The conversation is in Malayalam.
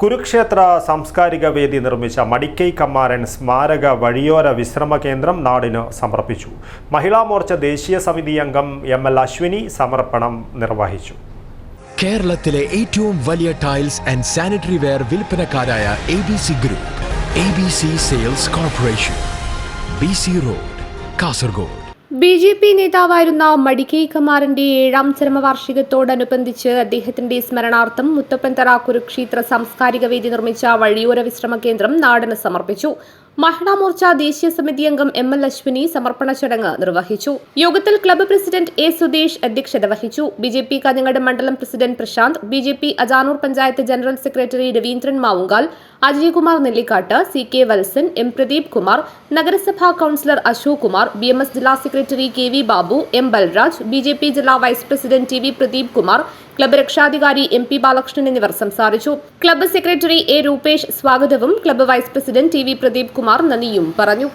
കുരുക്ഷേത്ര സാംസ്കാരിക വേദി നിർമ്മിച്ച മടിക്കൈ കമ്മാരൻ സ്മാരക വഴിയോര വിശ്രമ കേന്ദ്രം നാടിന് സമർപ്പിച്ചു. മഹിളാ മോർച്ച ദേശീയ സമിതി അംഗം എം എൽ അശ്വിനി സമർപ്പണം നിർവഹിച്ചു. കേരളത്തിലെ ഏറ്റവും വലിയ tiles and sanitary ware വിൽപ്പനക്കാരായ A B C group A B C sales corporation B C road Kasaragod. B J P നേതാവായിരുന്ന മടിക്കൈ കമാറിന്റെ ഏഴാം ചരമവാർഷികത്തോടനുബന്ധിച്ച് അദ്ദേഹത്തിന്റെ സ്മരണാർത്ഥം മുത്തപ്പൻതറ കുരുക്ഷേത്ര സാംസ്കാരിക വേദി നിർമ്മിച്ച വഴിയോര വിശ്രമ കേന്ദ്രം നാടിന് സമർപ്പിച്ചു. മഹിളാ മോർച്ച ദേശീയ സമിതി അംഗം എം എൽ അശ്വിനി സമർപ്പണ ചടങ്ങ് നിർവഹിച്ചു. യോഗത്തിൽ ക്ലബ്ബ് പ്രസിഡന്റ് എ സുധീഷ് അധ്യക്ഷത വഹിച്ചു. ബി ജെ പി മണ്ഡലം president Prashanth B J P Ajanur panchayat general secretary Raveendran Mavungal Ajaykumar Nellikkatt C K Valsan M Pradeep Kumar നഗരസഭാ councillor Ashok Kumar B M S ജില്ലാ secretary K V Babu M Balraj B J P ജില്ലാ vice president T V Pradeep Kumar club രക്ഷാധികാരി എം പി ബാലകൃഷ്ണൻ എന്നിവർ സംസാരിച്ചു. ക്ലബ്ബ് സെക്രട്ടറി എ രൂപേഷ് സ്വാഗതവും club vice president T V Pradeep Kumar നന്ദിയും പറഞ്ഞു.